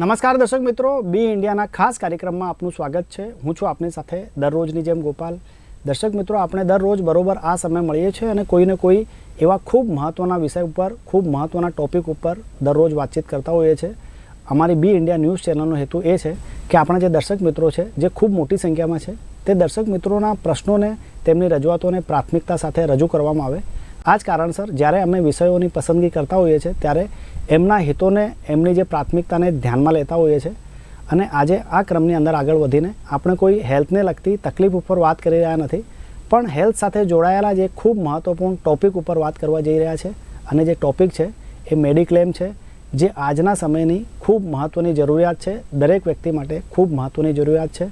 નમસ્કાર દર્શક મિત્રો બી ઇન્ડિયાના ખાસ કાર્યક્રમમાં આપનું સ્વાગત છે. હું છું આપની સાથે દરરોજની જેમ ગોપાલ. દર્શક મિત્રો, આપણે દરરોજ બરોબર આ સમય મળીએ છીએ અને કોઈને કોઈ એવા ખૂબ મહત્ત્વના વિષય ઉપર, ખૂબ મહત્ત્વના ટોપિક ઉપર દરરોજ વાતચીત કરતા હોઈએ છીએ. અમારી બી ઇન્ડિયા ન્યૂઝ ચેનલનો હેતુ એ છે કે આપણા જે દર્શક મિત્રો છે, જે ખૂબ મોટી સંખ્યામાં છે, તે દર્શક મિત્રોના પ્રશ્નોને, તેમની રજૂઆતોને પ્રાથમિકતા સાથે રજૂ કરવામાં આવે. આ જ કારણસર જ્યારે અમે વિષયોની પસંદગી કરતા હોઈએ છીએ, ત્યારે એમના હિતોને, એમની જે પ્રાથમિકતાને ધ્યાનમાં લેતા હોઈએ છીએ. અને આજે આ ક્રમની અંદર આગળ વધીને આપણે કોઈ હેલ્થને લગતી તકલીફ ઉપર વાત કરી રહ્યા નથી, પણ હેલ્થ સાથે જોડાયેલા જે ખૂબ મહત્ત્વપૂર્ણ ટોપિક ઉપર વાત કરવા જઈ રહ્યા છે, અને જે ટોપિક છે એ મેડિક્લેમ છે, જે આજના સમયની ખૂબ મહત્ત્વની જરૂરિયાત છે, દરેક વ્યક્તિ માટે ખૂબ મહત્ત્વની જરૂરિયાત છે.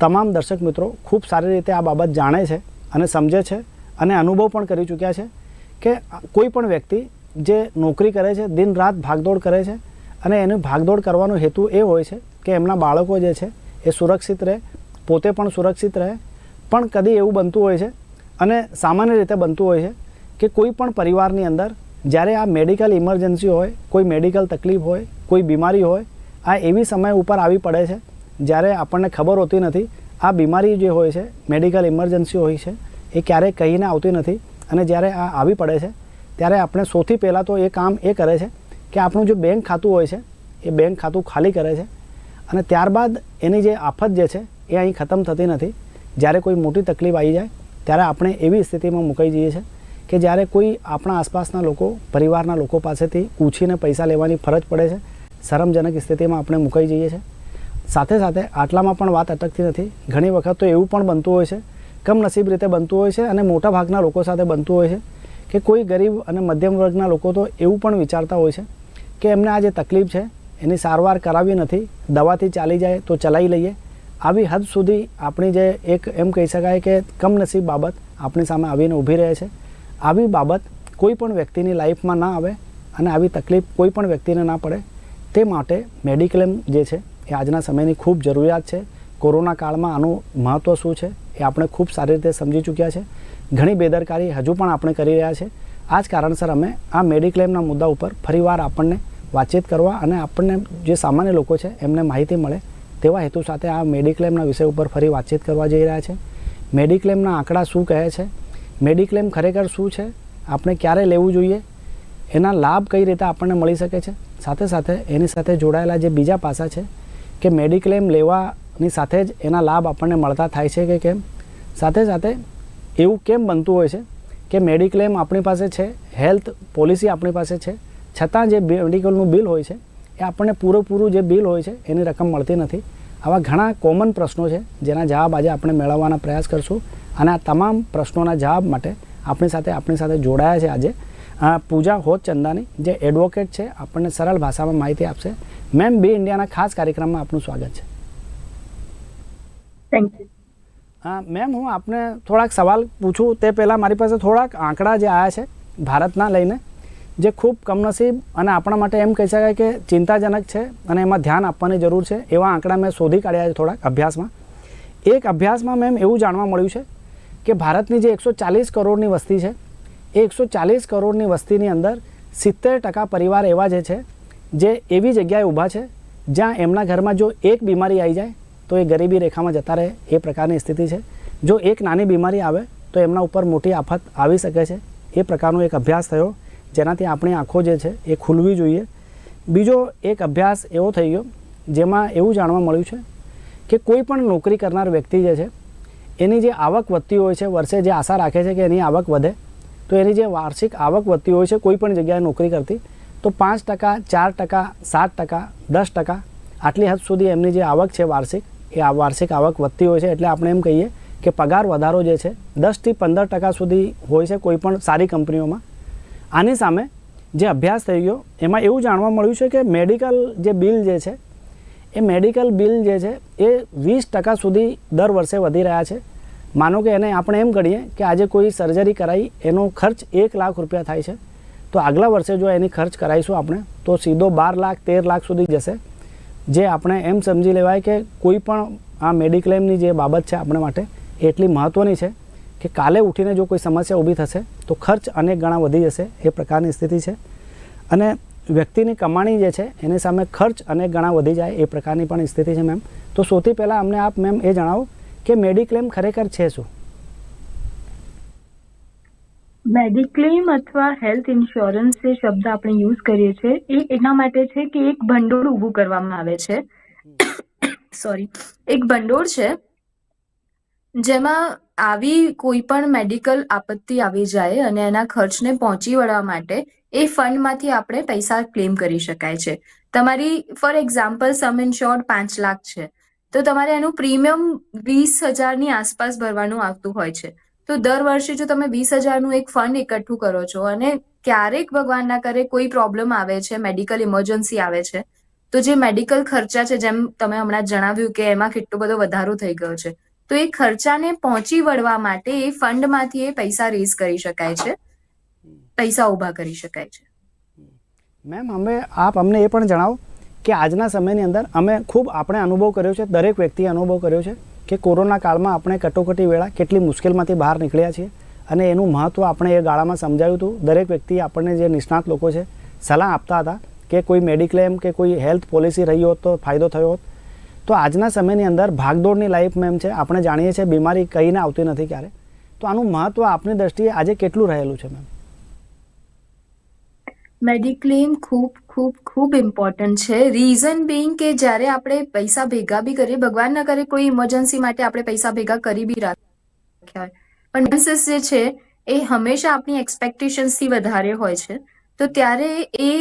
તમામ દર્શક મિત્રો ખૂબ સારી રીતે આ બાબત જાણે છે અને સમજે છે. અને અનુભવ પણ કરી ચૂક્યા છે કે કોઈ પણ વ્યક્તિ જે નોકરી કરે છે, દિન રાત ભાગદોડ કરે છે અને એની ભાગદોડ કરવાનો હેતુ એ હોય છે કે એમના બાળકો જે છે એ સુરક્ષિત રહે, પોતે પણ સુરક્ષિત રહે. પણ કદી એવું બનતું હોય છે અને સામાન્ય રીતે બનતું હોય છે કે કોઈ પણ પરિવારની અંદર જ્યારે આ મેડિકલ ઇમરજન્સી હોય, કોઈ મેડિકલ તકલીફ હોય, કોઈ બીમારી હોય, આ એવી સમય ઉપર આવી પડે છે જ્યારે આપણને ખબર હોતી નથી આ બીમારી જે હોય છે, મેડિકલ ઇમરજન્સી હોય છે એ ક્યારેય કહીને આવતી નથી. અને જ્યારે આ આવી પડે છે, ત્યારે આપણે સૌથી પહેલાં તો એ કામ એ કરે છે કે આપણું જે બેંક ખાતું હોય છે, એ બેંક ખાતું ખાલી કરે છે. અને ત્યારબાદ એની જે આફત જે છે, એ અહીં ખતમ થતી નથી. જ્યારે કોઈ મોટી તકલીફ આવી જાય, ત્યારે આપણે એવી સ્થિતિમાં મુકાઈ જઈએ છીએ કે જ્યારે કોઈ આપણા આસપાસના લોકો, પરિવારના લોકો પાસેથી ઉછીને પૈસા લેવાની ફરજ પડે છે, શરમજનક સ્થિતિમાં આપણે મુકાઈ જઈએ છીએ સાથે સાથે આટલામાં પણ વાત અટકતી નથી. ઘણી વખત તો એવું પણ બનતું હોય છે કમનસીબ રીતે બનતું હોય છે અને મોટા ભાગના લોકો સાથે બનતું હોય છે કે કોઈ ગરીબ અને મધ્યમ વર્ગના લોકો તો એવું પણ વિચારતા હોય છે કે એમને આ જે તકલીફ છે એની સારવાર કરાવી નથી, દવાથી ચાલી જાય તો ચલાવી લઈએ. આવી હદ સુધી આપણી જે એક એમ કહી શકાય કે કમનસીબ બાબત આપણી સામે આવીને ઊભી રહે છે. આવી બાબત કોઈ પણ વ્યક્તિની લાઈફમાં ના આવે અને આવી તકલીફ કોઈ પણ વ્યક્તિને ના પડે. તે માટે મેડિક્લેમ જે છે એ આજના સમયની ખૂબ જરૂરિયાત છે. કોરોના કાળમાં આનું મહત્ત્વ શું છે? એ આપણે ખૂબ સારી રીતે સમજી ચૂક્યા છે. ઘણી બેદરકારી હજુ પણ આપણે કરી રહ્યા છે. આ જ કારણસર અમે આ મેડિક્લેમના મુદ્દા ઉપર ફરીવાર આપણને વાતચીત કરવા અને આપણને જે સામાન્ય લોકો છે એમને માહિતી મળે તેવા હેતુ સાથે આ મેડિક્લેમના વિષય ઉપર ફરી વાતચીત કરવા જઈ રહ્યા છે. મેડિક્લેમના આંકડા શું કહે છે? મેડિક્લેમ ખરેખર શું છે? આપણે ક્યારે લેવું જોઈએ? એના લાભ કઈ રીતે આપણને મળી શકે છે? સાથે સાથે એની સાથે જોડાયેલા જે બીજા પાસા છે કે મેડિક્લેમ લેવાની સાથે જ એના લાભ આપણને મળતા થાય છે કે કેમ? સાથે સાથે એવું કેમ બનતું હોય છે કે મેડિક્લેમ આપણી પાસે છે, હેલ્થ પોલિસી આપણી પાસે છે, છતાં જે મેડિકલનું બિલ હોય છે, એ આપણને પૂરેપૂરું જે બિલ હોય છે, એની રકમ મળતી નથી. આવા ઘણા કોમન પ્રશ્નો છે, જેના જવાબ આજે આપણે મેળવવાના પ્રયાસ કરશું. અને આ તમામ પ્રશ્નોના જવાબ માટે આપણી સાથે આપણી સાથે જોડાયા છે આજે. પૂજા હોત ચંદાની, જે એડવોકેટ છે, આપણને સરળ ભાષામાં માહિતી આપશે. મેમ બી ઇન્ડિયાના ખાસ કાર્યક્રમમાં આપનું સ્વાગત છે. થેન્ક યુ મેમ હું આપને થોડાક સવાલ પૂછું. તે પહેલાં મારી પાસે થોડાક આંકડા જે આવ્યા છે ભારતના લઈને, જે ખૂબ કમનસીબ અને આપણા માટે એમ કહી શકાય કે ચિંતાજનક છે અને એમાં ધ્યાન આપવાની જરૂર છે, એવા આંકડા મેં શોધી કાઢ્યા છે થોડાક અભ્યાસમાં. એક અભ્યાસમાં મેમ એવું જાણવા મળ્યું છે કે ભારતની જે એકસો ચાલીસ કરોડની વસ્તી છે, એ એકસો ચાલીસ કરોડની વસ્તીની અંદર સિત્તેર ટકા પરિવાર એવા જે છે, જે એવી જગ્યાએ ઊભા છે જ્યાં એમના ઘરમાં જો એક બીમારી આવી જાય તો એ ગરીબી રેખામાં જતા રહે, એ પ્રકારની સ્થિતિ છે. જો એક નાની બીમારી આવે, તો એમના ઉપર મોટી આફત આવી શકે છે. એ પ્રકારનો એક અભ્યાસ થયો, જેનાથી આપણી આંખો જે છે, એ ખુલવી જોઈએ. બીજો એક અભ્યાસ એવો થઈ ગયો, જેમાં એવું જાણવા મળ્યું છે કે કોઈ પણ નોકરી કરનાર વ્યક્તિ જે છે, એની જે આવક વધતી હોય છે, વર્ષે જે આશા રાખે છે કે એની આવક વધે, તો એની જે વાર્ષિક આવક વધતી હોય છે, કોઈ પણ જગ્યાએ નોકરી કરતી, તો પાંચ ટકા, ચાર ટકા, સાત ટકા, દસ ટકા આટલી હદ સુધી એમની જે આવક છે વાર્ષિક એ આ વાર્ષિક આવક વધતી હોય છે એટલે આપણે એમ કહીએ કે પગાર વધારો જે છે દસથી પંદર ટકા સુધી હોય છે કોઈ પણ સારી કંપનીઓમાં. આની સામે જે અભ્યાસ થઈ ગયો, એમાં એવું જાણવા મળ્યું છે કે મેડિકલ જે બિલ જે છે, એ મેડિકલ બિલ જે છે, એ વીસ ટકા સુધી દર વર્ષે વધી રહ્યા છે. માનો કે એને આપણે એમ ગણીએ કે આજે કોઈ સર્જરી કરાવી એનો ખર્ચ એક લાખ રૂપિયા થાય છે. તો આગલા વર્ષે જો એની ખર્ચ કરાવીશું આપણે, તો સીધો બાર લાખ, તેર લાખ સુધી જશે. જે આપણે એમ સમજી લેવાય કે કોઈ પણ આ મેડિક્લેમની જે બાબત છે આપણા માટે એટલી મહત્ત્વની છે કે કાલે ઉઠીને જો કોઈ સમસ્યા ઊભી થશે તો ખર્ચ અનેક ગણા વધી જશે એ પ્રકારની સ્થિતિ છે. અને વ્યક્તિની કમાણી જે છે એની સામે ખર્ચ અનેક ઘણા વધી જાય એ પ્રકારની પણ સ્થિતિ છે મેમ તો સૌથી પહેલાં અમને આપ મેમ એ જણાવો કે મેડિક્લેમ ખરેખર છે શું? મેડિક્લેમ અથવા હેલ્થ ઇન્સ્યોરન્સ જે શબ્દ આપણે યુઝ કરીએ છીએ, એ એના માટે છે કે એક ભંડોળ ઊભું કરવામાં આવે છે. સોરી એક ભંડોળ છે, જેમાં આવી કોઈ પણ મેડિકલ આપત્તિ આવી જાય અને એના ખર્ચને પહોંચી વળવા માટે એ ફંડમાંથી આપણે પૈસા ક્લેમ કરી શકાય છે. તમારી, ફોર એક્ઝામ્પલ, સમ ઇન્શ્યોર્ડ પાંચ લાખ છે. તો તમારે એનું પ્રીમિયમ વીસ હજારની આસપાસ ભરવાનું આવતું હોય છે. તો દર વર્ષે જો તમે વીસ હજારનું એક ફંડ એકઠું કરો છો અને ક્યારેક ભગવાન ના કરે કોઈ પ્રોબ્લેમ આવે છે, મેડિકલ ઇમરજન્સી આવે છે, તો જે મેડિકલ ખર્ચા છે, જેમ તમે હમણાં જણાવ્યું કે એમાં કેટલો બધો વધારો થઈ ગયો છે, તો એ ખર્ચાને પહોંચી વળવા માટે એ ફંડમાંથી એ પૈસા રેઝ કરી શકાય છે. પૈસા ઊભા કરી શકાય છે. મેમ, અમે, આપ અમને એ પણ જણાવો કે આજના સમયની અંદર અમે ખૂબ આપણે અનુભવ કર્યો છે, દરેક વ્યક્તિએ અનુભવ કર્યો છે. કે કોરોના કાળમાં આપણે કટોકટી વેળા કેટલી મુશ્કેલમાંથી બહાર નીકળ્યા છીએ અને એનું મહત્ત્વ આપણે એ ગાળામાં સમજાવ્યું હતું. દરેક વ્યક્તિ આપણને જે નિષ્ણાત લોકો છે, સલાહ આપતા હતા કે કોઈ મેડિક્લેમ કે કોઈ હેલ્થ પોલિસી રહી હોત તો ફાયદો થયો હોત. તો આજના સમયની અંદર ભાગદોડની લાઈફ મેમ છે, આપણે જાણીએ છીએ બીમારી કહીને આવતી નથી ક્યારે. તો આનું મહત્ત્વ આપની દ્રષ્ટિએ આજે કેટલું રહેલું છે, મેમ? મેડિક્લેમ ખૂબ ખૂબ ખૂબ ઇમ્પોર્ટન્ટ છે. રીઝન બિંગ કે જ્યારે આપણે પૈસા ભેગા બી કરીએ, ભગવાન ના કરે કોઈ ઇમરજન્સી માટે આપણે પૈસા ભેગા કરી બી રાખ્યા પણ નર્સિસ જે છે, એ હંમેશા આપણી એક્સપેક્ટેશન્સથી વધારે હોય છે. તો ત્યારે એ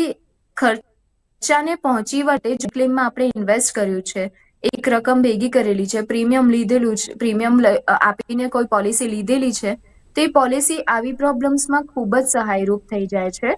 ખર્ચાને પહોંચી વટે ક્લેમમાં આપણે ઇન્વેસ્ટ કર્યું છે. એક રકમ ભેગી કરેલી છે પ્રીમિયમ લીધેલું છે પ્રીમિયમ આપીને કોઈ પોલિસી લીધેલી છે, તે પોલિસી આવી પ્રોબ્લેમ્સમાં ખૂબ જ સહાયરૂપ થઈ જાય છે.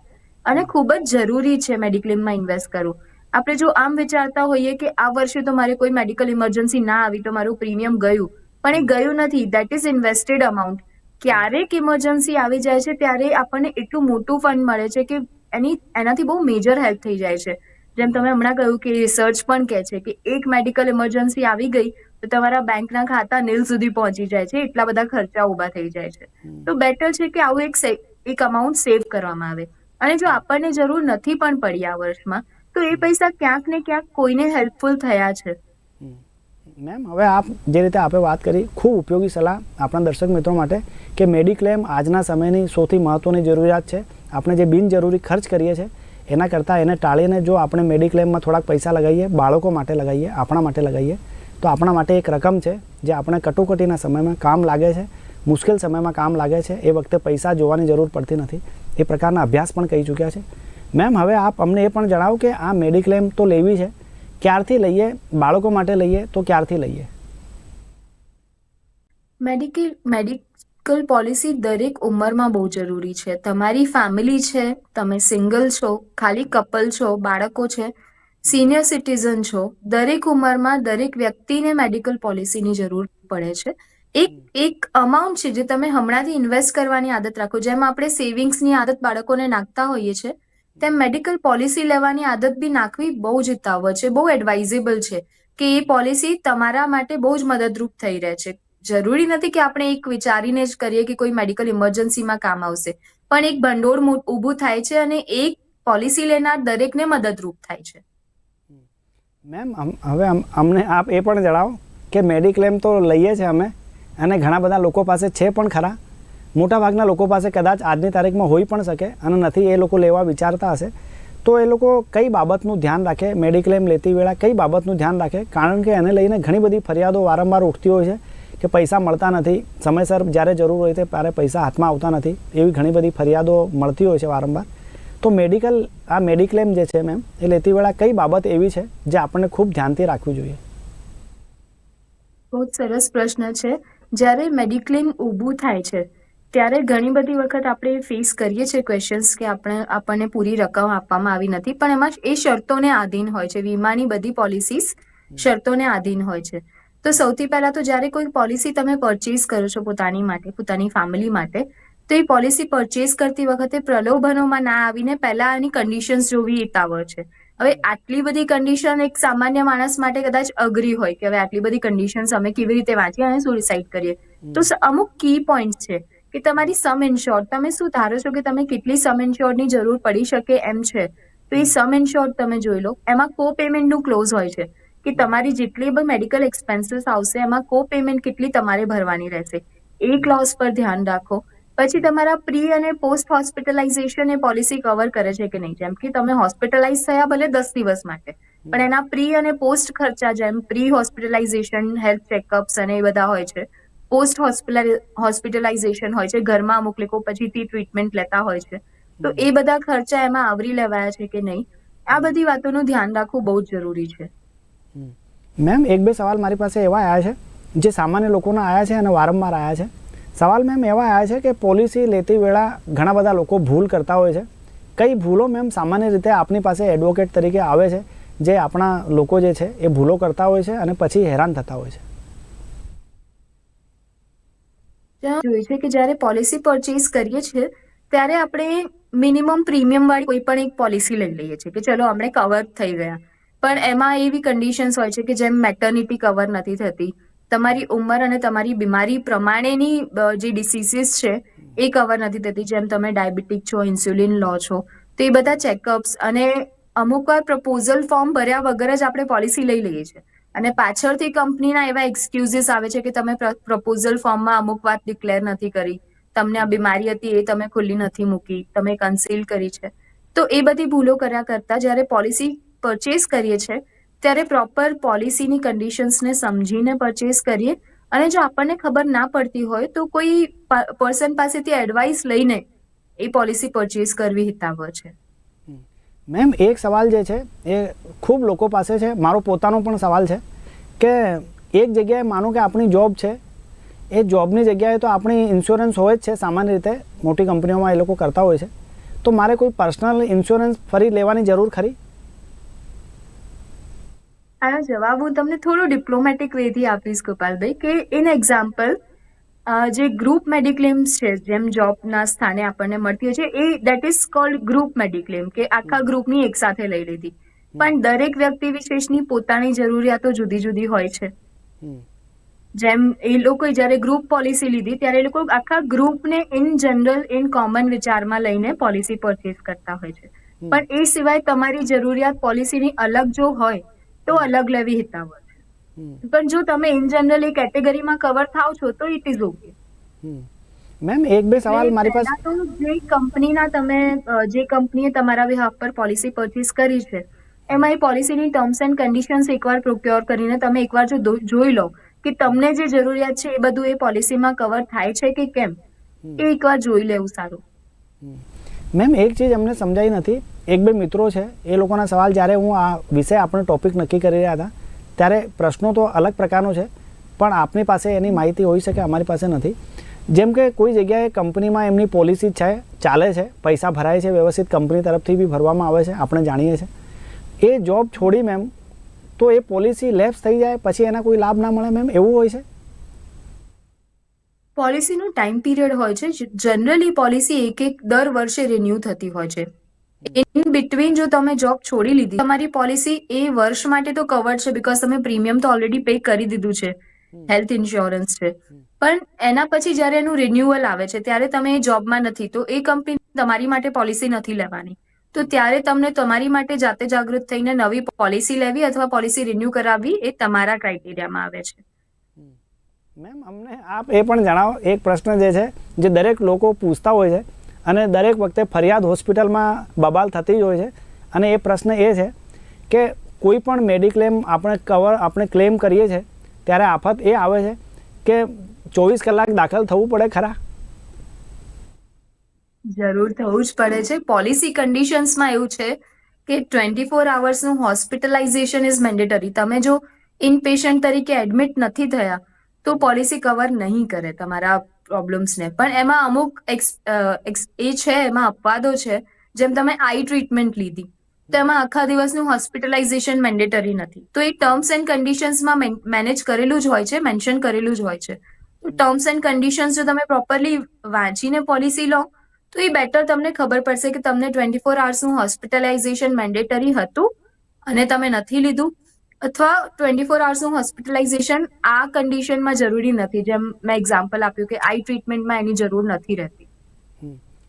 અને ખૂબ જ જરૂરી છે મેડિક્લેમમાં ઇન્વેસ્ટ કરવું. આપણે જો આમ વિચારતા હોઈએ કે આ વર્ષે તો મારે કોઈ મેડિકલ ઇમરજન્સી ના આવી તો મારું પ્રીમિયમ ગયું પણ એ ગયું નથી. દેટ ઇઝ ઇન્વેસ્ટેડ અમાઉન્ટ ક્યારેક ઇમરજન્સી આવી જાય છે ત્યારે આપણને એટલું મોટું ફંડ મળે છે કે એની એનાથી બહુ મેજર હેલ્પ થઈ જાય છે. જેમ તમે હમણાં કહ્યું કે રિસર્ચ પણ કહે છે કે એક મેડિકલ ઇમરજન્સી આવી ગઈ તો તમારા બેંકના ખાતા નીલ સુધી પહોંચી જાય છે. એટલા બધા ખર્ચા ઊભા થઈ જાય છે. તો બેટર છે કે આવું એક એક અમાઉન્ટ સેવ કરવામાં આવે. અને જો આપણને જરૂર નથી પણ પડી આ વર્ષમાં, તો એ પૈસા ક્યાંક ને ક્યાંક કોઈને હેલ્પફુલ થયા છે. મેમ, હવે આપ જે રીતે આપણે વાત કરી, ખૂબ ઉપયોગી સલાહ આપણા દર્શક મિત્રો માટે કે મેડિક્લેમ આજના સમયની સૌથી મહત્ત્વની જરૂરિયાત છે. આપણે જે બિનજરૂરી ખર્ચ કરીએ છીએ, એના કરતાં એને ટાળીને જો આપણે મેડિક્લેમમાં થોડાક પૈસા લગાવીએ, બાળકો માટે લગાવીએ, આપણા માટે લગાવીએ, તો આપણા માટે એક રકમ છે જે આપણે કટોકટીના સમયમાં કામ લાગે છે, મુશ્કેલ સમયમાં કામ લાગે છે, એ વખતે પૈસા જોવાની જરૂર પડતી નથી. એ પ્રકારના અભ્યાસ પણ કહી ચૂક્યા છે. મેમ, હવે આપ અમને એ પણ જણાવો કે આ મેડિક્લેમ તો લેવી છે. ક્યારથી લઈએ? બાળકો માટે લઈએ તો ક્યારથી લઈએ? મેડિકલ મેડિકલ પોલિસી દરેક ઉંમરમાં બહુ જરૂરી છે. તમારી ફેમિલી છે, તમે સિંગલ છો, ખાલી કપલ છો, બાળકો છે, સિનિયર સિટીઝન છો, દરેક ઉંમરમાં દરેક વ્યક્તિને મેડિકલ પોલિસીની જરૂર પડે છે. એક એક અમાઉન્ટ છે જે તમે હમણાંથી ઇન્વેસ્ટ કરવાની આદત રાખો. જેમ આપણે સેવિંગ્સની આદત બાળકોને નાખતા હોઈએ છીએ તેમ મેડિકલ પોલિસી લેવાની આદત બી નાખવી બહુ જ તાવ છે, બહુ એડવાઇઝેબલ છે કે એ પોલિસી તમારા માટે બહુ જ મદદરૂપ થઈ રહે છે. જરૂરી નથી કે આપણે એક વિચારીને જ કરીએ કે કોઈ મેડિકલ ઇમરજન્સીમાં કામ આવશે. પણ એક ભંડોળ ઊભું થાય છે અને એક પોલિસી લેનાર દરેકને મદદરૂપ થાય છે. મેમ હવે અમને આપ એ પણ જણાવો કે મેડિક્લેમ તો લઈએ છીએ અમે અને ઘણા બધા લોકો પાસે છે પણ ખરા. મોટાભાગના લોકો પાસે કદાચ આજની તારીખમાં હોઈ પણ શકે અને નથી એ લોકો લેવા વિચારતા હશે. તો એ લોકો કઈ બાબતનું ધ્યાન રાખે? મેડિક્લેમ લેતી વેળા કઈ બાબતનું ધ્યાન રાખે? કારણ કે એને લઈને ઘણી બધી ફરિયાદો વારંવાર ઉઠતી હોય છે કે પૈસા મળતા નથી. સમયસર જ્યારે જરૂર હોય ત્યારે પૈસા હાથમાં આવતા નથી. એવી ઘણી બધી ફરિયાદો મળતી હોય છે વારંવાર. તો મેડિકલ આ મેડિક્લેમ જે છે મેમ એ લેતી વેળા કઈ બાબત એવી છે જે આપણને ખૂબ ધ્યાનથી રાખવી જોઈએ? બહુ સરસ પ્રશ્ન છે. જ્યારે મેડિક્લેમ ઊભું થાય છે ત્યારે ઘણી બધી વખત આપણે ફેસ કરીએ છીએ ક્વેશ્ચન્સ કે આપણે આપણને પૂરી રકમ આપવામાં આવી નથી પણ એમાં એ શરતોને આધીન હોય છે વીમાની બધી પોલિસીસ શરતોને આધીન હોય છે. તો સૌથી પહેલા તો જ્યારે કોઈ પોલિસી તમે પરચેઝ કરો છો પોતાની માટે પોતાની ફેમિલી માટે તો એ પોલિસી પરચેઝ કરતી વખતે પ્રલોભનોમાં ના આવીને પહેલા એની કન્ડિશન્સ જોવી હિતાવહ છે. હવે આટલી બધી કન્ડિશન એક સામાન્ય માણસ માટે કદાચ અઘરી હોય કે હવે આટલી બધી કન્ડિશન અમે કેવી રીતે વાંચીએ અને શું કરીએ. તો અમુક કી પોઈન્ટ છે કે તમારી સમ ઇન્શ્યોર તમે શું ધારો છો કે તમે કેટલી સમ ઇન્શ્યોરની જરૂર પડી શકે એમ છે? તો એ સમ ઇન્શ્યોર તમે જોઈ લો. એમાં કો પેમેન્ટનું ક્લોઝ હોય છે કે તમારી જેટલી પણ મેડિકલ એક્સપેન્સીસ આવશે એમાં કો પેમેન્ટ કેટલી તમારે ભરવાની રહેશે. એ ક્લોઝ પર ધ્યાન રાખો. પછી તમારા પ્રી અને પોસ્ટ હોસ્પિટલાઇઝેશન એ પોલિસી કવર કરે છે કે નહીં? જેમ કે તમે હોસ્પિટલાઇઝ થયા ભલે દસ દિવસ માટે, પણ એના પ્રી અને પોસ્ટ ખર્ચા જેમ પ્રી હોસ્પિટલાઇઝેશન, હેલ્થ ચેકઅપ્સ અને એ બધા હોય છે, પોસ્ટ હોસ્પિટલાઇઝેશન હોય છે, ઘરમાં અમુક લોકો પછીથી ટ્રીટમેન્ટ લેતા હોય છે, તો એ બધા ખર્ચા એમાં આવરી લેવાયા છે કે નહીં? આ બધી વાતોનું ધ્યાન રાખવું બહુ જ જરૂરી છે. મેમ, એક બે સવાલ મારી પાસે એવા આવ્યા છે, જે સામાન્ય લોકોના આવ્યા છે અને વારંવાર આવ્યા છે. સવાલ મેમ એવા આવ્યા છે કે પોલિસી લેતી વેળા ઘણા બધા લોકો ભૂલ કરતા હોય છે. કઈ ભૂલો મેમ સામાન્ય રીતે આપની પાસે એડવોકેટ તરીકે આવે છે? જે આપણા લોકો જે છે એ ભૂલો કરતા હોય છે અને પછી હેરાન થતા હોય છે. જોયું છે કે જ્યારે પોલિસી પરચેઝ કરીએ છીએ, ત્યારે આપણે મિનિમમ પ્રીમિયમ વાળી કોઈ પણ એક પોલિસી લઈ લઈએ છીએ કે ચલો આપણે કવર થઈ ગયા. પણ એમાં એવી કન્ડિશન્સ હોય છે કે જેમ મેટર્નિટી કવર નથી થતી તમારી ઉંમર અને તમારી બીમારી પ્રમાણેની જે ડિસીઝીસ છે, એ કવર નથી થતી. જેમ તમે ડાયાબિટીક છો ઇન્સ્યુલિન લો છો, તો એ બધા ચેકઅપ્સ અને અમુક વાર પ્રપોઝલ ફોર્મ ભર્યા વગર જ આપણે પોલિસી લઈ લઈએ છીએ. અને પાછળથી કંપનીના એવા એક્સક્યુઝીસ આવે છે કે તમે પ્રપોઝલ ફોર્મમાં અમુક વાત ડિક્લેર નથી કરી. તમને આ બીમારી હતી, એ તમે ખુલ્લી નથી મૂકી. તમે કન્સીલ કરી છે. તો એ બધી ભૂલો કર્યા કરતા જ્યારે પોલિસી પરચેસ કરીએ છીએ ત્યારે પ્રોપર પોલિસીની કન્ડિશન્સને સમજીને પરચેસ કરીએ. અને જો આપણને ખબર ના પડતી હોય તો કોઈ પર્સન પાસેથી એડવાઇસ લઈને એ પોલિસી પરચેસ કરવી હિતાવહ છે. મેમ, એક સવાલ જે છે, એ ખૂબ લોકો પાસે છે, મારો પોતાનો પણ સવાલ છે, કે એક જગ્યાએ માનો કે આપણી જોબ છે, એ જોબની જગ્યાએ તો આપણી ઇન્સ્યોરન્સ હોય જ છે, સામાન્ય રીતે, મોટી કંપનીઓમાં એ લોકો કરતા હોય છે. તો મારે કોઈ પર્સનલ ઇન્સ્યોરન્સ ફરી લેવાની જરૂર ખરી? આનો જવાબ. હું તમને થોડો ડિપ્લોમેટિક વેથી આપીશ ગોપાલભાઈ કે ઇન એક્ઝામ્પલ જે ગ્રુપ મેડિક્લેમ્સ છે જેમ જોબના સ્થાને આપણને મળતી હોય છે એ that is called group mediclaim કે આખા ગ્રુપની એક સાથે લઈ લીધી. પણ દરેક વ્યક્તિ વિશેષની પોતાની જરૂરિયાતો જુદી જુદી હોય છે. જેમ એ લોકોએ જ્યારે ગ્રુપ પોલિસી લીધી ત્યારે એ લોકો આખા ગ્રુપને ઇન જનરલ ઇન કોમન વિચારમાં લઈને પોલિસી પરચેસ કરતા હોય છે. પણ એ સિવાય તમારી જરૂરિયાત પોલિસીની અલગ જો હોય તો અલગ લેવી હિતાવત પણ જો તમે ઇન જનરલ એ કેટેગરીમાં કવર થાવ છો તો ઇટ ઇઝ ઓકે મેમ એક બે સવાલ મારી પાસે તો જે કંપનીના તમે જે કંપનીએ તમારા બિહાફ પર પોલિસી પરચેસ કરી છે એમાં એ પોલિસીની ટર્મ્સ એન્ડ કન્ડિશન્સ એકવાર પ્રોક્યોર કરીને તમે એકવાર જો જોઈ લો કે તમને જે જરૂરિયાત છે એ બધું એ પોલિસીમાં કવર થાય છે કે કેમ? એ એકવાર જોઈ લેવું સારું. મેમ, એક ચીજ અમને સમજાઈ નથી. એક બે મિત્રો છે, એ લોકોના સવાલ જ્યારે હું આ વિષય આપણે ટોપિક નક્કી કરી રહ્યા હતા, ત્યારે પ્રશ્નો તો અલગ પ્રકારનો છે, પણ આપની પાસે એની માહિતી હોઈ શકે, અમારી પાસે નથી. જેમ કે કોઈ જગ્યાએ કંપનીમાં એમની પોલિસી છે, ચાલે છે, પૈસા ભરાય છે, વ્યવસ્થિત કંપની તરફથી બી ભરવામાં આવે છે, આપણે જાણીએ છીએ. એ જોબ છોડી મેમ, તો એ પોલિસી લેપ્સ થઈ જાય, પછી એના કોઈ લાભ ના મળે મેમ, એવું હોય છે? પોલિસીનું ટાઈમ પીરિયડ હોય છે જનરલી પોલિસી એક એક દર વર્ષે રિન્યૂ થતી હોય છે. ઇન બિટવીન જો તમે જોબ છોડી લીધી તમારી પોલિસી એ વર્ષ માટે તો કવર છે બીકોઝ તમે પ્રીમિયમ તો ઓલરેડી પે કરી દીધું છે. હેલ્થ ઇન્સ્યોરન્સ છે. પણ એના પછી જ્યારે એનું રિન્યુઅલ આવે છે ત્યારે તમે એ જોબમાં નથી તો એ કંપની તમારી માટે પોલિસી નથી લેવાની. તો ત્યારે તમને તમારી માટે જાતે જાગૃત થઈને નવી પોલિસી લેવી અથવા પોલિસી રિન્યૂ કરાવવી એ તમારા ક્રાઇટેરિયામાં આવે છે. મેમ, અમને આપ એ પણ જણાવો, એક પ્રશ્ન જે છે, જે દરેક લોકો પૂછતા હોય છે અને દરેક વખતે ફરિયાદ હોસ્પિટલમાં બબાલ થતી જ હોય છે અને એ પ્રશ્ન એ છે કે કોઈ પણ મેડિક્લેમ આપણે કવર આપણે ક્લેમ કરીએ છીએ ત્યારે આફત એ આવે છે કે ચોવીસ કલાક દાખલ થવું પડે ખરા? જરૂર થવું જ પડે છે. પોલિસી કન્ડિશન્સમાં એવું છે કે ટ્વેન્ટી ફોર આવર્સનું હોસ્પિટલાઇઝેશન ઇઝ મેન્ડેટરી તમે જો ઇન પેશન્ટ તરીકે એડમિટ નથી થયા તો પોલિસી કવર નહીં કરે તમારા પ્રોબ્લેમ્સને પણ એમાં અમુક એ છે, એમાં અપવાદો છે. જેમ તમે આઈ ટ્રીટમેન્ટ લીધી, તો એમાં આખા દિવસનું હોસ્પિટલાઇઝેશન મેન્ડેટરી નથી. તો એ ટર્મ્સ એન્ડ કન્ડિશન્સમાં મેનેજ કરેલું જ હોય છે મેન્શન કરેલું જ હોય છે. તો ટર્મ્સ એન્ડ કન્ડિશન્સ જો તમે પ્રોપરલી વાંચીને પોલિસી લો, તો એ બેટર તમને ખબર પડશે કે તમને ટ્વેન્ટી ફોર આવર્સનું હોસ્પિટલાઇઝેશન મેન્ડેટરી હતું અને તમે નથી લીધું. અથવા ટ્વેન્ટી ફોર આવર્સનું હોસ્પિટલાઇઝેશન આ કન્ડિશનમાં જરૂરી નથી. જેમ મેં એક્ઝામ્પલ આપ્યું કે આઈ ટ્રીટમેન્ટમાં એની જરૂર નથી રહેતી.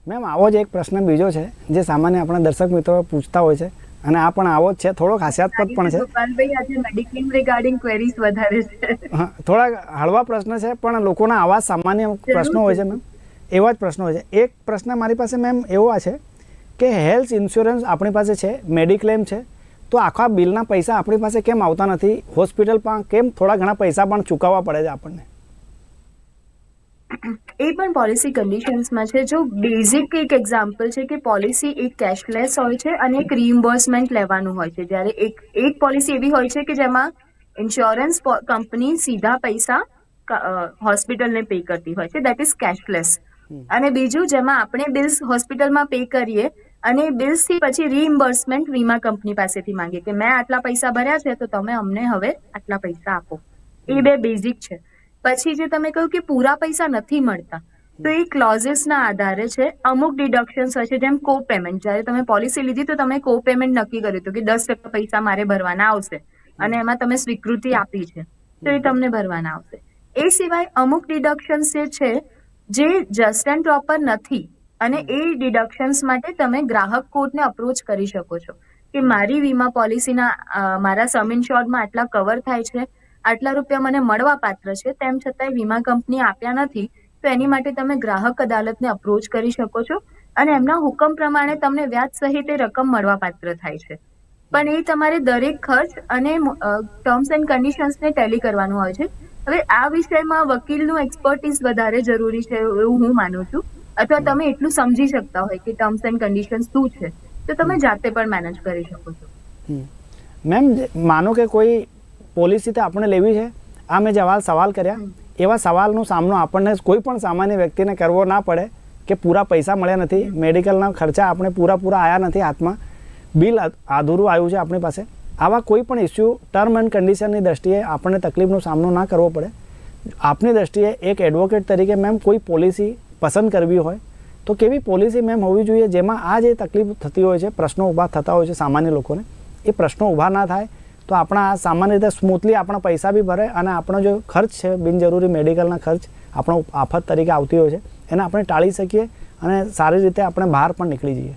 મેમ આવો જ એક પ્રશ્ન બીજો છે જે સામાન્ય આપણા દર્શક મિત્રો પૂછતા હોય છે અને આ પણ આવો જ છે થોડોક હાસ્યાસ્પદ પણ છે. ગોપાલભાઈ આજે મેડિક્લેમ રિગાર્ડિંગ ક્વેરીઝ વધારે છે. હા થોડાક હળવા પ્રશ્ન છે પણ લોકોના આવા સામાન્ય પ્રશ્નો હોય છે મેમ. એવા જ પ્રશ્નો હોય છે. એક પ્રશ્ન મારી પાસે મેમ એવો આ છે કે હેલ્થ ઇન્સ્યોરન્સ આપણી પાસે છે મેડિક્લેમ છે તો આખા બિલના પૈસા આપણી પાસે કેમ આવતા નથી? હોસ્પિટલ પણ કેમ થોડા ઘણા પૈસા પણ ચૂકવવા પડે છે આપણને? એ પણ પોલિસી કન્ડિશન્સમાં છે. જો બેઝિક એક એક્ઝામ્પલ છે કે પોલિસી એક કેશલેસ હોય છે અને એક રિમ્બર્સમેન્ટ લેવાનું હોય છે. જ્યારે એક એક પોલિસી એવી હોય છે કે જેમાં ઇન્સ્યોરન્સ કંપની સીધા પૈસા હોસ્પિટલને પે કરતી હોય છે. દેટ ઇઝ કેશલેસ અને બીજું જેમાં આપણે બિલ્સ હોસ્પિટલમાં પે કરીએ અને બિલ્સથી પછી રીઇમ્બર્સમેન્ટ વીમા કંપની પાસેથી માંગીએ કે મેં આટલા પૈસા ભર્યા છે તો તમે અમને હવે આટલા પૈસા આપો. એ બે બેઝિક છે. પછી જે તમે કહ્યું કે પૂરા પૈસા નથી મળતા, તો એ ક્લોઝિસના આધારે છે, અમુક ડિડક્શન્સ હોય છે, જેમ કો પેમેન્ટ જ્યારે તમે પોલિસી લીધી તો તમે કો પેમેન્ટ નક્કી કર્યું હતું કે દસ ટકા પૈસા મારે ભરવાના આવશે અને એમાં તમે સ્વીકૃતિ આપી છે, તો એ તમને ભરવાના આવશે. એ સિવાય અમુક ડિડક્શન્સ જે છે, જે જસ્ટ એન્ડ પ્રોપર નથી અને એ ડિડક્શન્સ માટે તમે ગ્રાહક કોર્ટને અપ્રોચ કરી શકો છો. કે મારી વીમા પોલિસીના મારા સમ ઇન્શ્યોર્ડમાં આટલા કવર થાય છે આટલા રૂપિયા મને મળવા પાત્ર છે તેમ છતાંય વીમા કંપની આપ્યા નથી તો એની માટે તમે ગ્રાહક અદાલતને અપ્રોચ કરી શકો છો અને એમના હુકમ પ્રમાણે તમને વ્યાજ સહિત એ રકમ મળવા પાત્ર થાય છે. પણ એ તમારે દરેક ખર્ચ અને ટર્મ્સ એન્ડ કન્ડિશન્સને ટેલી કરવાનું હોય છે. હવે આ વિષયમાં વકીલનું એક્સપર્ટીઝ વધારે જરૂરી છે એવું હું માનું છું. અથવા તમે એટલું સમજી શકતા હોય કે ટર્મ્સ એન્ડ કન્ડિશન્સ શું છે તો તમે જાતે પણ મેનેજ કરી શકો છો. મેમ માનો કે કોઈ પોલિસી તો આપણે લેવી છે? આ મેં જવાબ સવાલ કર્યા એવા સવાલનો સામનો આપણને કોઈ પણ સામાન્ય વ્યક્તિને કરવો ના પડે કે પૂરા પૈસા મળ્યા નથી મેડિકલના ખર્ચા આપણે પૂરા પૂરા આવ્યા નથી હાથમાં બિલ આધુરું આવ્યું છે આપણી પાસે. આવા કોઈ પણ ઇસ્યુ ટર્મ એન્ડ કન્ડિશનની દ્રષ્ટિએ આપણને તકલીફનો સામનો ના કરવો પડે. આપની દ્રષ્ટિએ એક એડવોકેટ તરીકે મેમ કોઈ પોલિસી પસંદ કરવી હોય, તો કેવી પોલિસી મેમ હોવી જોઈએ? જેમાં આ જે તકલીફ થતી હોય છે, પ્રશ્નો ઊભા થતા હોય છે સામાન્ય લોકોને, એ પ્રશ્નો ઊભા ના થાય, તો આપણા સામાન્ય રીતે સ્મૂથલી આપણા પૈસા બી ભરે અને આપણો જે ખર્ચ છે, બિનજરૂરી મેડિકલના ખર્ચ, આપણો આફત તરીકે આવતી હોય છે, એને આપણે ટાળી શકીએ અને સારી રીતે આપણે બહાર પણ નીકળી જઈએ.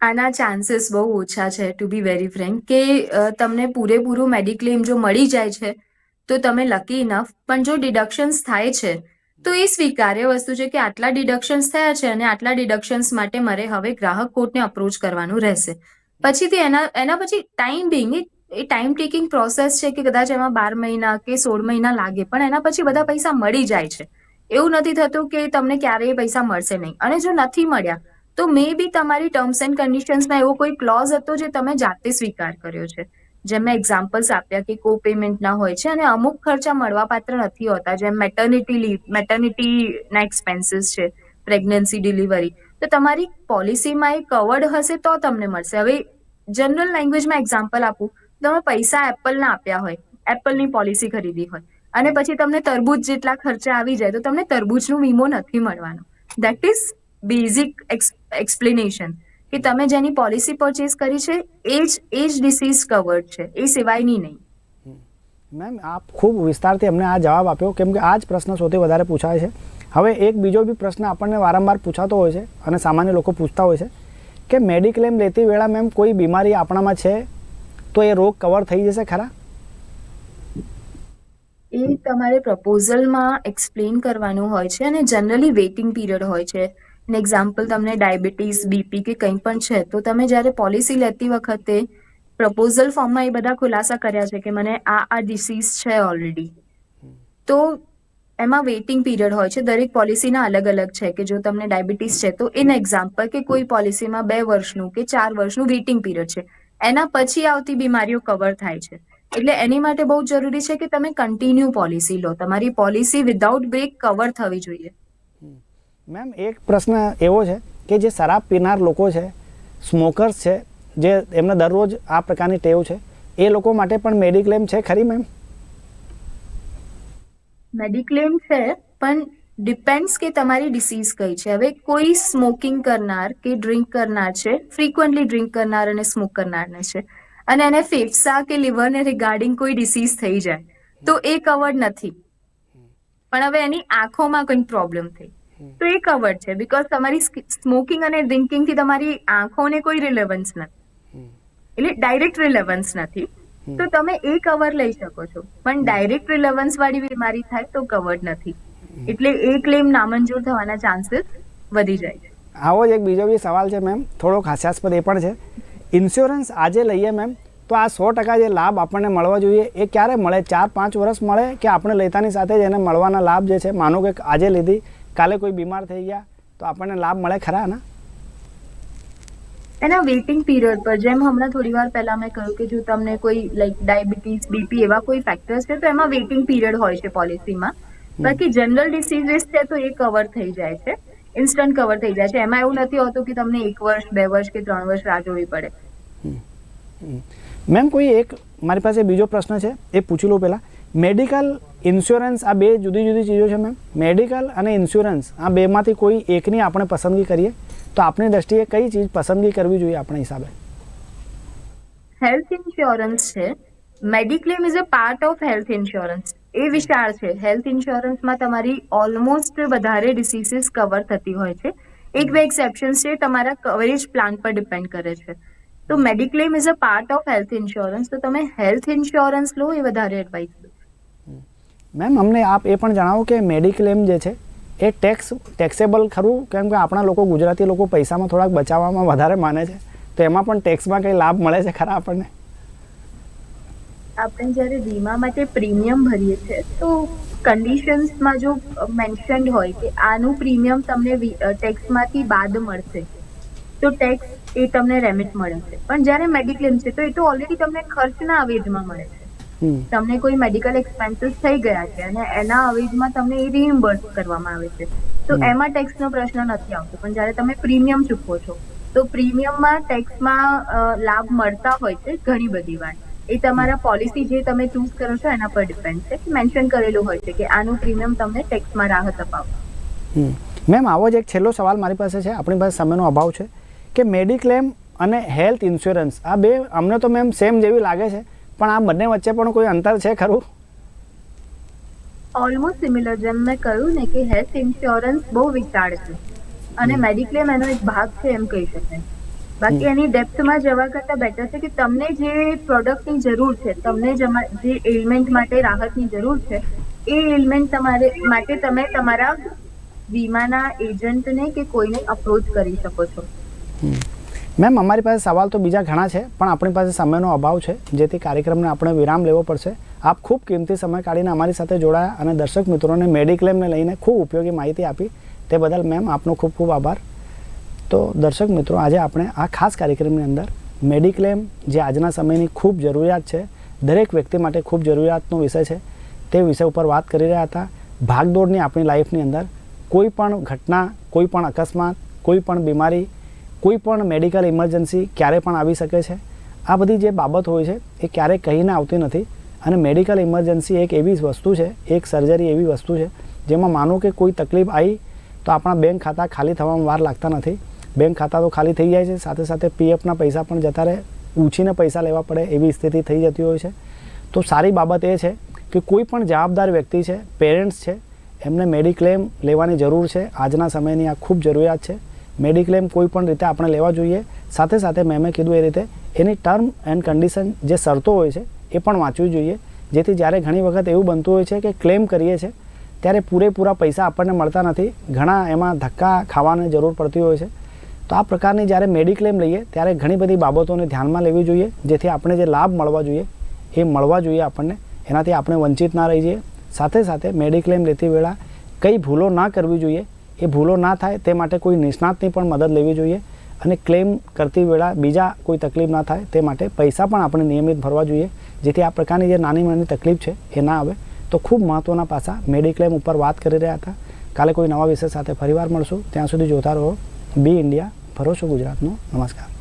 આના ચાન્સીસ બહુ ઓછા છે ટુ બી વેરી ફ્રેન્ક કે તમને પૂરેપૂરું મેડિક્લેમ જો મળી જાય છે તો તમે લકી ઇનફ પણ જો ડિડક્શન્સ થાય છે, તો એ સ્વીકાર્ય વસ્તુ છે કે આટલા ડિડક્શન્સ થયા છે અને આટલા ડિડક્શન્સ માટે મારે હવે ગ્રાહક કોર્ટને અપ્રોચ કરવાનું રહેશે. પછીથી એના એના પછી time being a time taking process છે કે કદાચ એમાં બાર મહિના કે સોળ મહિના લાગે, પણ એના પછી બધા પૈસા મળી જાય છે. એવું નથી થતું કે તમને ક્યારેય પૈસા મળશે નહીં. અને જો નથી મળ્યા, તો મે બી તમારી ટર્મ્સ એન્ડ કન્ડિશન્સમાં એવો કોઈ ક્લોઝ હતો જે તમે જાતે સ્વીકાર કર્યો છે. જેમ મેં એક્ઝામ્પલ્સ આપ્યા કે કો પેમેન્ટના હોય છે અને અમુક ખર્ચા મળવાપાત્ર નથી હોતા, જેમ મેટર્નિટી લીવ મેટર્નિટીના એક્સપેન્સીસ છે પ્રેગ્નન્સી ડિલિવરી તો તમારી પોલિસીમાં એ કવર્ડ હશે તો તમને મળશે. હવે જનરલ લેંગ્વેજમાં એક્ઝામ્પલ આપું. તમે પૈસા એપલના આપ્યા હોય એપલની પોલિસી ખરીદી હોય અને પછી તમને તરબૂચ જેટલા ખર્ચા આવી જાય તો તમને તરબૂચનો વીમો નથી મળવાનો. દેટ ઇઝ બેઝિક એક્સપ્લેનેશન કે તમે જેની પોલિસી પરચેસ કરી છે એ જ એ જ ડિસીઝ કવર્ડ છે. એ સિવાયની નહીં. મેમ આપ ખૂબ વિસ્તારથી અમને આ જવાબ આપ્યો કેમ કે આ જ પ્રશ્ન સૌથી વધારે પૂછાય છે. હવે એક બીજો બી પ્રશ્ન આપણને વારંવાર પૂછાતો હોય છે અને સામાન્ય લોકો પૂછતા હોય છે કે મેડિક્લેમ લેતી વેળા મેમ કોઈ બીમારી આપણામાં છે? તો એ રોગ કવર થઈ જશે ખરા? એ તમારે પ્રપોઝલમાં એક્સપ્લેન કરવાનું હોય છે અને જનરલી વેઇટિંગ પીરિયડ હોય છે. એન એક્ઝામ્પલ તમને ડાયાબિટીસ બીપી કે કંઈ પણ છે, તો તમે જ્યારે પોલિસી લેતી વખતે પ્રપોઝલ ફોર્મમાં એ બધા ખુલાસા કર્યા છે કે મને આ આ ડિસીઝ છે ઓલરેડી તો એમાં વેઇટિંગ પીરિયડ હોય છે, દરેક પોલિસીના અલગ અલગ છે કે જો તમને ડાયાબિટીસ છે, તો એન એક્ઝામ્પલ કે કોઈ પોલિસીમાં બે વર્ષનું કે ચાર વર્ષનું વેઇટિંગ પીરિયડ છે, એના પછી આવતી બીમારીઓ કવર થાય છે. એટલે એની માટે બહુ જરૂરી છે કે તમે કન્ટિન્યુ પોલિસી લો. તમારી પોલિસી વિધાઉટ બ્રેક કવર થવી જોઈએ. મેમ, એક પ્રશ્ન એવો છે કે જે શરાબ પીનાર લોકો છે સ્મોકર્સ છે, જે એમને દરરોજ આ પ્રકારની ટેવ છે, એ લોકો માટે પણ મેડિક્લેમ છે ખરી મેમ? મેડિક્લેમ છે, પણ ડિપેન્ડ્સ કે તમારી ડિસીઝ કઈ છે. હવે કોઈ સ્મોકિંગ કરનાર કે ડ્રિંક કરનાર છે ફ્રીક્વન્ટલી ડ્રિંક કરનાર અને સ્મોક કરનારને છે. અને એને ફેફસા કે લીવરને રિગાર્ડિંગ કોઈ ડિસીઝ થઈ જાય, તો એ કવર્ડ નથી. પણ હવે એની આંખોમાં કંઈક પ્રોબ્લેમ થઈ. તો એ કવર્ડ છે બીકોઝ તમારી સ્મોકિંગ અને ડ્રિંકિંગથી તમારી આંખોને કોઈ રિલેવન્સ નથી. એટલે ડાયરેક્ટ રિલેવન્સ નથી. તો તમે એ કવર લઈ શકો છો. પણ ડાયરેક્ટ રિલેવન્સ વાળી બીમારી થાય તો કવર્ડ નથી. એટલે એ ક્લેમ નામંજૂર થવાના ચાન્સીસ વધી જાય છે. આવો જ એક બીજો બી સવાલ છે મેમ થોડોક હાસ્યાસ્પદ એ પણ છે. ઇન્સ્યોરન્સ આજે લઈએ મેમ તો આ સો ટકા જે લાભ આપણને મળવા જોઈએ, એ ક્યારે મળે? ચાર, પાંચ વર્ષ મળે કે આપણે લેતાની સાથે જ એને મળવાના લાભ જે છે? માનો કે આજે લીધી કાલે કોઈ બીમાર થઈ ગયા તો આપણને લાભ મળે ખરા ને? એના વેઇટિંગ પીરિયડ પર જેમ હમણાં થોડી વાર પહેલા મેં કહ્યું કે જો તમને કોઈ લાઈક ડાયાબિટીસ બીપી એવા કોઈ ફેક્ટર્સ છે તો એમાં વેઇટિંગ પીરિયડ હોય છે પોલિસીમાં બાકી જનરલ ડિસીઝીસ છે તો એ કવર થઈ જાય છે. ઇન્સ્ટન્ટ કવર થઈ જાય છે. એમાં એવું નથી હોતું કે તમને એક વર્ષ બે વર્ષ કે ત્રણ વર્ષ રાહ જોવી પડે. મેમ કોઈ એક મારી પાસે બીજો પ્રશ્ન છે એ પૂછી લઉં પહેલાં. મેડિકલ ઇન્સ્યોરન્સ આ બે જુદી જુદી ચીજો છે મેમ મેડિકલ અને ઇન્સ્યોરન્સ, આ બેમાંથી કોઈ એકની આપણે પસંદગી કરીએ, તો આપણી દ્રષ્ટિએ કઈ ચીજ પસંદગી કરવી જોઈએ આપણા હિસાબે? હેલ્થ ઇન્સ્યોરન્સ છે. Mediclaim is a part of health insurance એ વિશાળ છે. હેલ્થ ઇન્સ્યોરન્સમાં તમારી ઓલમોસ્ટ વધારે ડિસીઝીસ કવર થતી હોય છે. એક બે એક્સેપ્શન્સ છે તમારા કવરેજ પ્લાન પર ડિપેન્ડ કરે છે. તો mediclaim is a part of health insurance તો તમે હેલ્થ ઇન્સ્યોરન્સ લો, એ વધારે એડવાઇસ મેમ, અમને આપ એ પણ જણાવો કે મેડિક્લેમ જે છે, એ ટેક્સ, ટેક્સેબલ ખરું? કેમ કે આપણા લોકો ગુજરાતી લોકો પૈસામાં થોડાક બચાવવામાં વધારે માને છે. તો એમાં પણ ટેક્સમાં કંઈ લાભ મળે છે ખરા આપણને? આપણે જ્યારે વીમા માટે પ્રીમિયમ ભરીએ છીએ, તો કન્ડિશન્સમાં જો મેન્શન્ડ હોય કે આનું પ્રીમિયમ તમને ટેક્સમાંથી બાદ મળશે, તો ટેક્સ એ તમને રેમિટ મળે છે. પણ જ્યારે મેડિક્લેમ છે, તો એ તો ઓલરેડી તમને ખર્ચના અવેજમાં મળે છે. તમને કોઈ મેડિકલ એક્સપેન્સીસ થઈ ગયા છે અને એના અવેજમાં તમને એ રીઇમ્બર્સ કરવામાં આવે છે. તો એમાં ટેક્સનો પ્રશ્ન નથી આવતો. પણ જ્યારે તમે પ્રીમિયમ ચૂકવો છો તો પ્રીમિયમમાં ટેક્સમાં લાભ મળતા હોય છે ઘણી બધી વાર. એ તમારા પોલિસી જે તમે ચૂઝ કરો છો એના પર ડિપેન્ડ છે. કે મેન્શન કરેલું હોય છે કે આનું પ્રીમિયમ તમને ટેક્સમાં રાહત અપાવો. મેમ આવો જ એક છેલ્લો સવાલ મારી પાસે છે. આપણી પાસે સમયનો અભાવ છે કે મેડિક્લેમ અને હેલ્થ ઇન્સ્યોરન્સ આ બે અમને તો મેમ સેમ જેવી લાગે છે. પણ આ બંને વચ્ચે પણ કોઈ અંતર છે ખરું? ઓલમોસ્ટ સિમિલર જેમ મેં કહ્યું ને કે હેલ્થ ઇન્સ્યોરન્સ બહુ વિશાળ છે. અને મેડિક્લેમ એનો એક ભાગ છે એમ કહી શકાય. બાકી એની ડેપ્થમાં જવા કરતાં બેટર છે કે તમને જે પ્રોડક્ટની જરૂર છે તમને જે એલિમેન્ટ માટે રાહતની જરૂર છે એ એલિમેન્ટ તમારે માટે તમે તમારા વીમાના એજન્ટને કે કોઈને અપ્રોચ કરી શકો છો. મેમ, અમારી પાસે સવાલ તો બીજા ઘણા છે, પણ આપણી પાસે સમયનો અભાવ છે, જેથી કાર્યક્રમને આપણે વિરામ લેવો પડશે. આપ ખૂબ કિંમતી સમય કાઢીને અમારી સાથે જોડાયા અને દર્શક મિત્રોને મેડિક્લેમને લઈને ખૂબ ઉપયોગી માહિતી આપી. તે બદલ મેમ, આપનો ખૂબ ખૂબ આભાર. તો દર્શક મિત્રો, આજે આપણે આ ખાસ કાર્યક્રમની અંદર મેડિક્લેમ, જે આજના સમયની ખૂબ જરૂરિયાત છે, દરેક વ્યક્તિ માટે ખૂબ જરૂરિયાતનો વિષય છે, તે વિષય ઉપર વાત કરી રહ્યા હતા. ભાગદોડની આપણી લાઈફની અંદર કોઈ પણ ઘટના, કોઈ પણ અકસ્માત, કોઈ પણ બીમારી કોઈ પણ મેડિકલ ઇમરજન્સી ક્યારે પણ આવી શકે છે? આ બધી જે બાબત હોય છે, એ ક્યારેય કહીને આવતી નથી. અને મેડિકલ ઇમરજન્સી એક એવી વસ્તુ છે, એક સર્જરી એવી વસ્તુ છે, જેમાં માનો કે કોઈ તકલીફ આવી તો આપણા બેંક ખાતા ખાલી થવામાં વાર લાગતા નથી. બેંક ખાતા તો ખાલી થઈ જાય છે, સાથે સાથે પીએફના પૈસા પણ જતા રહે, ઊંચીને પૈસા લેવા પડે એવી સ્થિતિ થઈ જતી હોય છે. તો સારી બાબત એ છે કે કોઈ પણ જવાબદાર વ્યક્તિ છે પેરેન્ટ્સ છે, એમને મેડિક્લેમ લેવાની જરૂર છે. આજના સમયની આ ખૂબ જરૂરિયાત છે. મેડિક્લેમ કોઈ પણ રીતે આપણે લેવા જોઈએ. સાથે સાથે મેં કીધું એ રીતે એની ટર્મ એન્ડ કન્ડિશન જે શરતો હોય છે, એ પણ વાંચવી જોઈએ. જેથી જ્યારે ઘણી વખત એવું બનતું હોય છે કે ક્લેમ કરીએ છીએ ત્યારે પૂરેપૂરા પૈસા આપણને મળતા નથી. ઘણા એમાં ધક્કા ખાવાની જરૂર પડતી હોય છે. તો આ પ્રકારની જ્યારે મેડિક્લેમ લઈએ, ત્યારે ઘણી બધી બાબતોને ધ્યાનમાં લેવી જોઈએ. જેથી આપણે જે લાભ મળવા જોઈએ, એ મળવા જોઈએ આપણને. એનાથી આપણે વંચિત ના રહી જઈએ સાથે સાથે મેડિક્લેમ લેતી વેળા કઈ ભૂલો ના કરવી જોઈએ. એ ભૂલો ના થાય તે માટે કોઈ નિષ્ણાતની પણ મદદ લેવી જોઈએ અને ક્લેમ કરતી વેળા બીજા કોઈ તકલીફ ના થાય તે માટે પૈસા પણ આપણે નિયમિત ભરવા જોઈએ. જેથી આ પ્રકારની જે નાની નાની તકલીફ છે એ ના આવે. તો ખૂબ મહત્ત્વના પાસા મેડિક્લેમ ઉપર વાત કરી રહ્યા હતા. કાલે કોઈ નવા વિષય સાથે ફરીવાર મળશું. ત્યાં સુધી જોતા રહો. બી ઇન્ડિયા ભરોસો ગુજરાતનો. નમસ્કાર.